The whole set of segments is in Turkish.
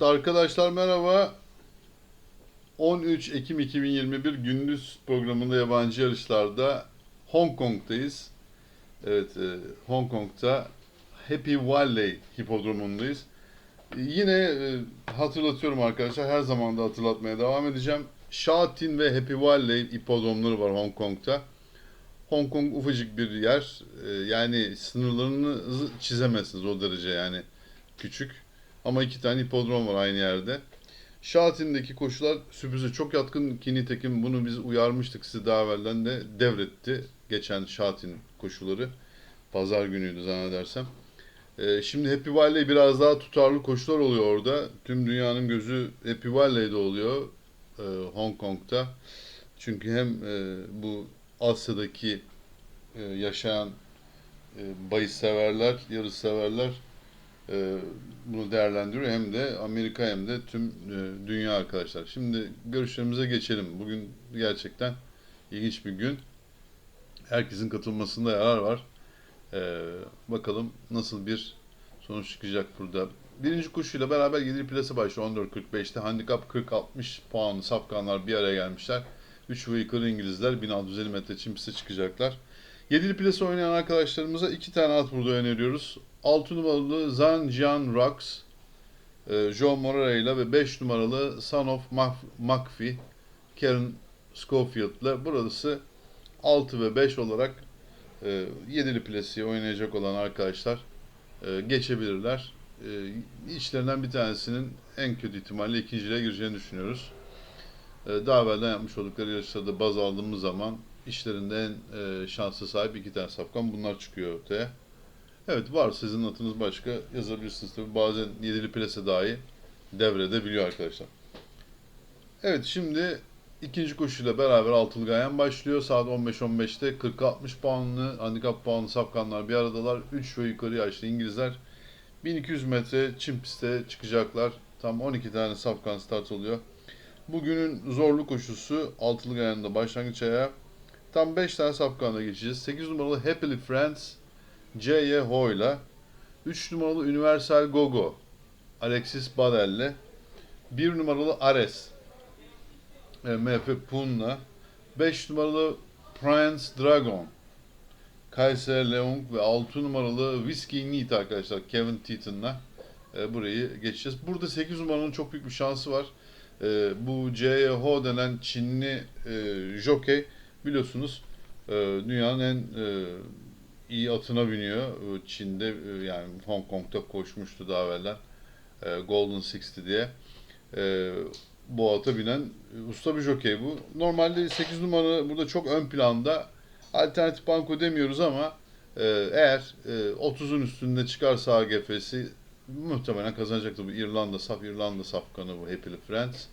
Arkadaşlar merhaba. 13 Ekim 2021 gündüz programında yabancı yarışlarda Hong Kong'dayız. Evet, e, Hong Kong'da Happy Valley hipodromundayız. Yine e, hatırlatıyorum arkadaşlar, her zaman da hatırlatmaya devam edeceğim. Shatin ve Happy Valley hipodromları var Hong Kong'da. Hong Kong ufacık bir yer. E, yani sınırlarınızı çizemezsiniz o derece yani küçük. Ama iki tane hipodrom var aynı yerde. Şatin'deki koşular sürprize çok yatkın ki nitekim bunu biz uyarmıştık size daha evvelden de devretti. Geçen Şatin koşuları. Pazar günüydü zannedersem. Ee, şimdi Happy Valley biraz daha tutarlı koşular oluyor orada. Tüm dünyanın gözü Happy Valley'de oluyor. e, Hong Kong'da. Çünkü hem e, bu Asya'daki e, yaşayan e, bahis severler, yarış severler e, bunu değerlendiriyor. Hem de Amerika hem de tüm e, dünya arkadaşlar. Şimdi görüşlerimize geçelim. Bugün gerçekten ilginç bir gün. Herkesin katılmasında yarar var. E, bakalım nasıl bir sonuç çıkacak burada. Birinci koşuyla beraber 7 plase başlıyor 14.45'te. Handikap 40-60 puanlı safkanlar bir araya gelmişler. 3 ve yukarı İngilizler 1650 metre çim çıkacaklar. Yedili plase oynayan arkadaşlarımıza iki tane at burada öneriyoruz. 6 numaralı Zan Jian Rux, e, Joe Moreira ve 5 numaralı Son of McPhee, Karen Schofield'la burası 6 ve 5 olarak e, yedili plasiye oynayacak olan arkadaşlar e, geçebilirler. E, içlerinden bir tanesinin en kötü ihtimalle ikinciliğe gireceğini düşünüyoruz. E, daha evvelden yapmış oldukları yarışlarda baz aldığımız zaman işlerinde en e, şanslı sahip iki tane safkan bunlar çıkıyor ortaya. Evet var sizin atınız başka yazabilirsiniz tabi bazen yedili plase dahi devrede biliyor arkadaşlar. Evet şimdi ikinci koşuyla beraber altılı gayen başlıyor. Saat 15-15'te 40-60 puanlı handikap puanlı safkanlar bir aradalar. 3 ve yukarı yaşlı İngilizler 1200 metre çim piste çıkacaklar. Tam 12 tane safkan start oluyor. Bugünün zorlu koşusu altılı gayanda başlangıç ayağı. Tam 5 tane safkanla geçeceğiz. 8 numaralı Happily Friends C.Y. Hoy'la 3 numaralı Universal Gogo Alexis Badel'le 1 numaralı Ares e, MF Pun'la 5 numaralı Prince Dragon Kaiser Leung ve 6 numaralı Whiskey Neat arkadaşlar Kevin Teaton'la e, burayı geçeceğiz. Burada 8 numaranın çok büyük bir şansı var. E, bu J.Y. Ho denen Çinli e, jockey biliyorsunuz e, dünyanın en e, iyi atına biniyor. E, Çin'de yani Hong Kong'da koşmuştu daha evvelden. Golden Sixty diye. Bu ata binen usta bir jokey bu. Normalde 8 numara burada çok ön planda. Alternatif banko demiyoruz ama eğer e, 30'un üstünde çıkarsa AGF'si muhtemelen kazanacaktır. Bu İrlanda saf İrlanda safkanı bu Happily Friends.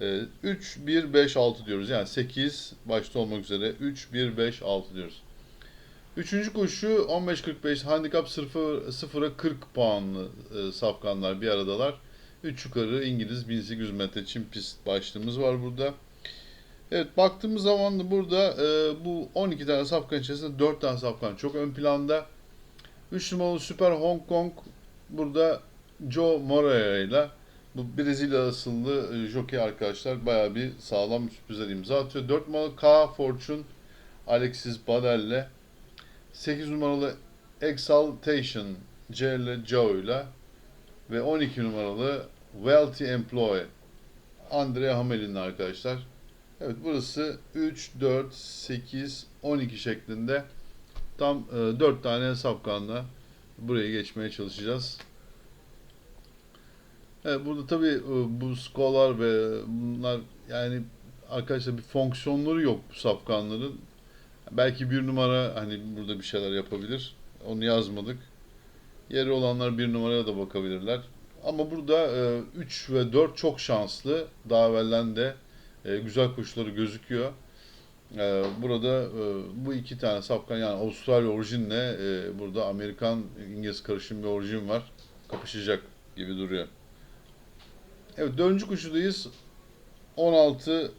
E, 3 1 5 6 diyoruz. Yani 8 başta olmak üzere 3 1 5 6 diyoruz. Üçüncü koşu 15.45 handikap 0'a 40 puanlı e, safkanlar bir aradalar. 3 yukarı İngiliz 1800 metre çim pist başlığımız var burada. Evet baktığımız zaman da burada e, bu 12 tane safkan içerisinde 4 tane safkan çok ön planda. 3 numaralı Süper Hong Kong burada Joe Moreira ile bu Brezilya asıllı e, jockey arkadaşlar bayağı bir sağlam sürprizler imza atıyor. 4 numaralı K Fortune Alexis Badel'le 8 numaralı Exaltation Celle Joe ile ve 12 numaralı Wealthy Employee Andre Hamel'in arkadaşlar. Evet burası 3, 4, 8, 12 şeklinde tam e, 4 tane safkanla buraya geçmeye çalışacağız. Evet burada tabi e, bu skolar ve bunlar yani arkadaşlar bir fonksiyonları yok bu safkanların. Belki bir numara hani burada bir şeyler yapabilir. Onu yazmadık. Yeri olanlar bir numaraya da bakabilirler. Ama burada 3 ve 4 çok şanslı. Daha evvelden de e, güzel koşuları gözüküyor. E, burada e, bu iki tane safkan yani Avustralya orijinle e, burada Amerikan İngiliz karışım bir orijin var. Kapışacak gibi duruyor. Evet dördüncü koşudayız. 16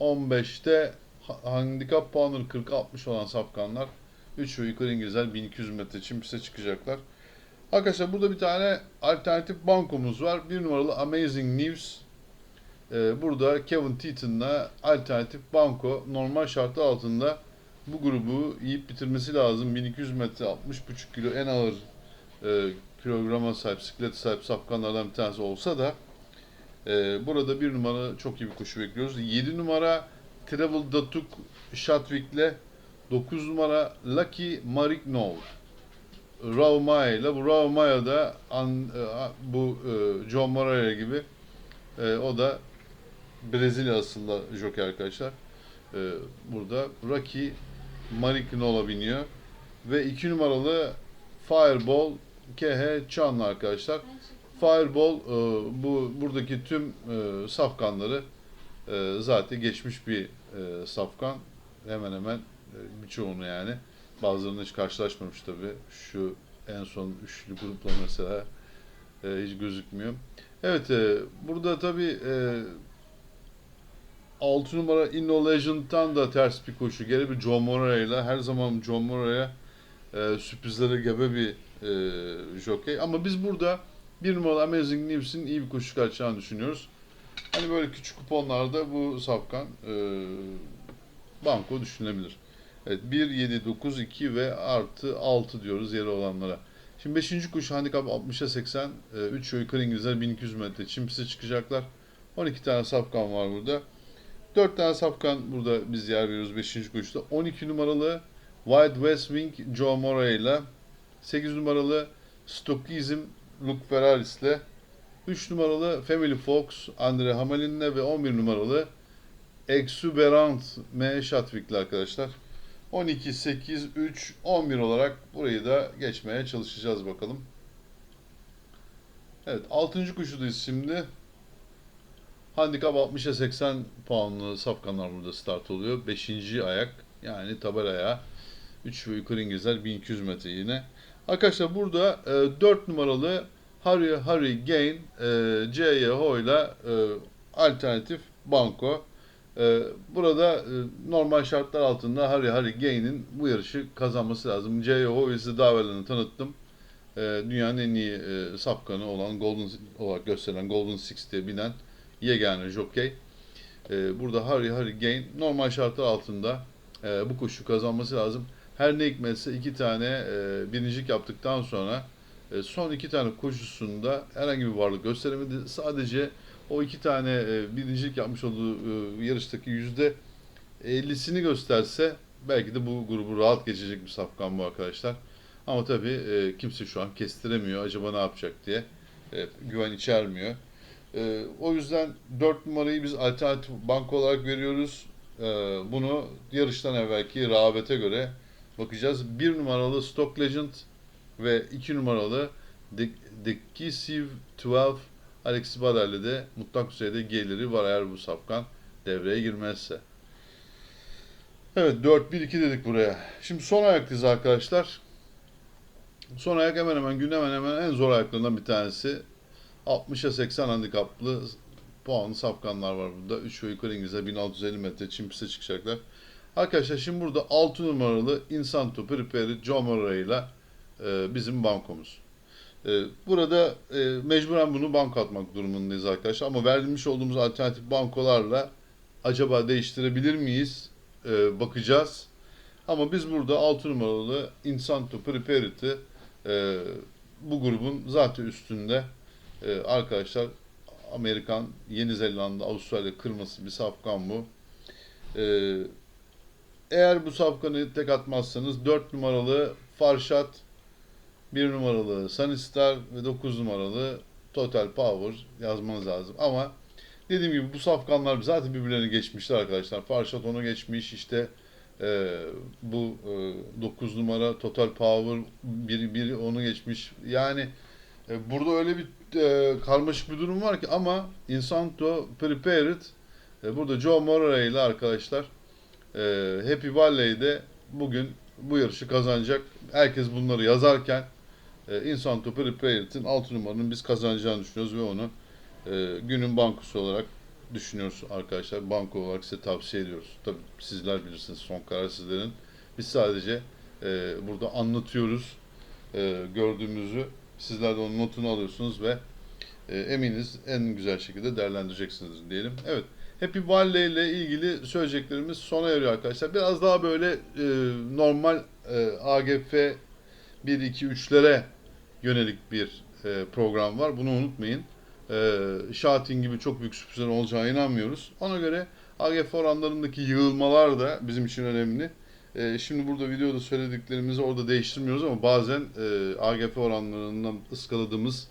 15'te ha- handikap puanları 40-60 olan safkanlar 3 ve yukarı İngilizler 1200 metre için piste çıkacaklar. Arkadaşlar burada bir tane alternatif bankomuz var. Bir numaralı Amazing News. Ee, burada Kevin Teaton'la alternatif banko normal şartlar altında bu grubu yiyip bitirmesi lazım. 1200 metre 60,5 kilo en ağır e, kilograma sahip, siklete sahip safkanlardan bir tanesi olsa da e, burada bir numara çok iyi bir koşu bekliyoruz. 7 numara Travel Datuk Shatwick'le 9 numara Lucky Marignol Raumaya ile bu Raumaya da an, e, bu e, John Moreira gibi e, o da Brezilya asıllı jockey arkadaşlar. E, burada Rocky Marignol'a biniyor ve 2 numaralı Fireball KH Chan'la arkadaşlar. Fireball e, bu buradaki tüm e, safkanları e, zaten geçmiş bir e, safkan. Hemen hemen e, birçoğunu yani. Bazılarını hiç karşılaşmamış tabii. Şu en son üçlü grupla mesela e, hiç gözükmüyor. Evet e, burada tabii e, 6 numara Inno Legend'dan da ters bir koşu. Geri bir John Moreira ile her zaman John Moreira e, sürprizlere gebe bir e, jockey. Ama biz burada bir numaralı Amazing News'in iyi bir koşu çıkartacağını düşünüyoruz. Hani böyle küçük kuponlarda bu safkan e, banko düşünülebilir. Evet 1, 7, 9, 2 ve artı 6 diyoruz yeri olanlara. Şimdi 5. koşu handikap 60'a 80. 3 yukarı İngilizler 1200 metre çim pisti çıkacaklar. 12 tane safkan var burada. 4 tane safkan burada biz yer veriyoruz 5. koşuda. 12 numaralı Wild West Wing Joe Moray ile 8 numaralı Stockizm Luke Ferraris ile 3 numaralı Family Fox Andre Hamelin'le ve 11 numaralı Exuberant M. Shatwick'le arkadaşlar. 12, 8, 3, 11 olarak burayı da geçmeye çalışacağız bakalım. Evet 6. koşudayız şimdi. Handikap 60'a 80 puanlı safkanlar burada start oluyor. 5. ayak yani tabelaya 3 ve yukarı İngilizler 1200 metre yine. Arkadaşlar burada e, 4 numaralı Harry Harry Gain e, C.Y. Hoy'la e, alternatif banko. E, burada e, normal şartlar altında Harry Harry Gain'in bu yarışı kazanması lazım. C.Y. Hoy'u size daha evvelden tanıttım. E, dünyanın en iyi e, safkanı olan Golden olarak gösterilen Golden Six diye binen yegane jockey. E, burada Harry Harry Gain normal şartlar altında e, bu koşu kazanması lazım. Her ne hikmetse iki tane e, birincilik yaptıktan sonra e, son iki tane koşusunda herhangi bir varlık gösteremedi. Sadece o iki tane e, birincilik yapmış olduğu e, yarıştaki yüzde 50'sini gösterse belki de bu grubu rahat geçecek bir safkan bu arkadaşlar. Ama tabii e, kimse şu an kestiremiyor acaba ne yapacak diye. E, güven içermiyor. E, o yüzden 4 numarayı biz alternatif banka olarak veriyoruz. E, bunu yarıştan evvelki rağbete göre bakacağız. 1 numaralı Stock Legend ve 2 numaralı Decisive 12 Alex Bader'le de mutlak düzeyde geliri var eğer bu safkan devreye girmezse. Evet 4-1-2 dedik buraya. Şimdi son ayaktayız arkadaşlar. Son ayak hemen hemen gün hemen hemen en zor ayaklarından bir tanesi. 60'a 80 handikaplı puanlı safkanlar var burada. 3 ve yukarı İngilizler 1650 metre çim çıkacaklar. Arkadaşlar şimdi burada 6 numaralı Insanto Preperi Joe Moreira ile e, bizim bankomuz. E, burada e, mecburen bunu banka atmak durumundayız arkadaşlar. Ama vermiş olduğumuz alternatif bankolarla acaba değiştirebilir miyiz? Bakacağız. Ama biz burada 6 numaralı Insanto Preparity e, bu grubun zaten üstünde arkadaşlar Amerikan, Yeni Zelanda, Avustralya kırması bir safkan bu. E, eğer bu safkanı tek atmazsanız 4 numaralı Farşat, 1 numaralı Sunstar ve 9 numaralı Total Power yazmanız lazım. Ama dediğim gibi bu safkanlar zaten birbirlerini geçmişler arkadaşlar. Farşat onu geçmiş işte e, bu e, 9 numara Total Power biri, biri onu geçmiş. Yani e, burada öyle bir e, karmaşık bir durum var ki ama Insanto Prepared e, burada Joe Moreira ile arkadaşlar e, Happy Valley'de bugün bu yarışı kazanacak. Herkes bunları yazarken e, Insanto Prepared'in 6 numaranın biz kazanacağını düşünüyoruz ve onu e, günün bankosu olarak düşünüyoruz arkadaşlar. Banko olarak size tavsiye ediyoruz. Tabii sizler bilirsiniz son karar sizlerin. Biz sadece e, burada anlatıyoruz e, gördüğümüzü Sizler de onun notunu alıyorsunuz ve e, eminiz en güzel şekilde değerlendireceksiniz diyelim. Evet. Happy Valley ile ilgili söyleyeceklerimiz sona eriyor arkadaşlar. Biraz daha böyle e, normal e, AGF 1, 2, 3'lere yönelik bir e, program var. Bunu unutmayın. E, Şahin gibi çok büyük sürprizler olacağına inanmıyoruz. Ona göre AGF oranlarındaki yığılmalar da bizim için önemli. E, şimdi burada videoda söylediklerimizi orada değiştirmiyoruz ama bazen e, AGF oranlarından ıskaladığımız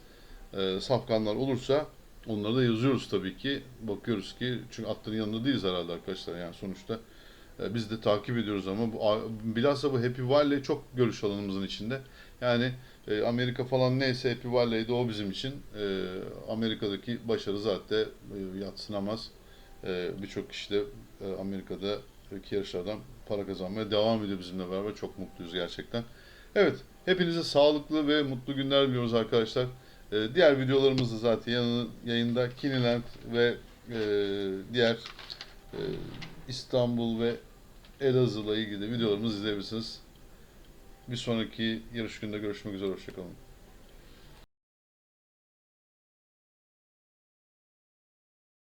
e, safkanlar olursa onları da yazıyoruz tabii ki. Bakıyoruz ki çünkü atların yanında değiliz herhalde arkadaşlar yani sonuçta. E, biz de takip ediyoruz ama bu bilhassa bu Happy Valley çok görüş alanımızın içinde. Yani e, Amerika falan neyse Happy Valley'de o bizim için. E, Amerika'daki başarı zaten e, yatsınamaz. E, Birçok kişi de e, Amerika'da yarışlardan para kazanmaya devam ediyor bizimle beraber. Çok mutluyuz gerçekten. Evet, hepinize sağlıklı ve mutlu günler diliyoruz arkadaşlar. E, diğer videolarımız da zaten yanı, yayında. Kiniland ve e, diğer e, İstanbul ve Elazığ'la ilgili videolarımızı izleyebilirsiniz. Bir sonraki yarış günde görüşmek üzere. Hoşçakalın.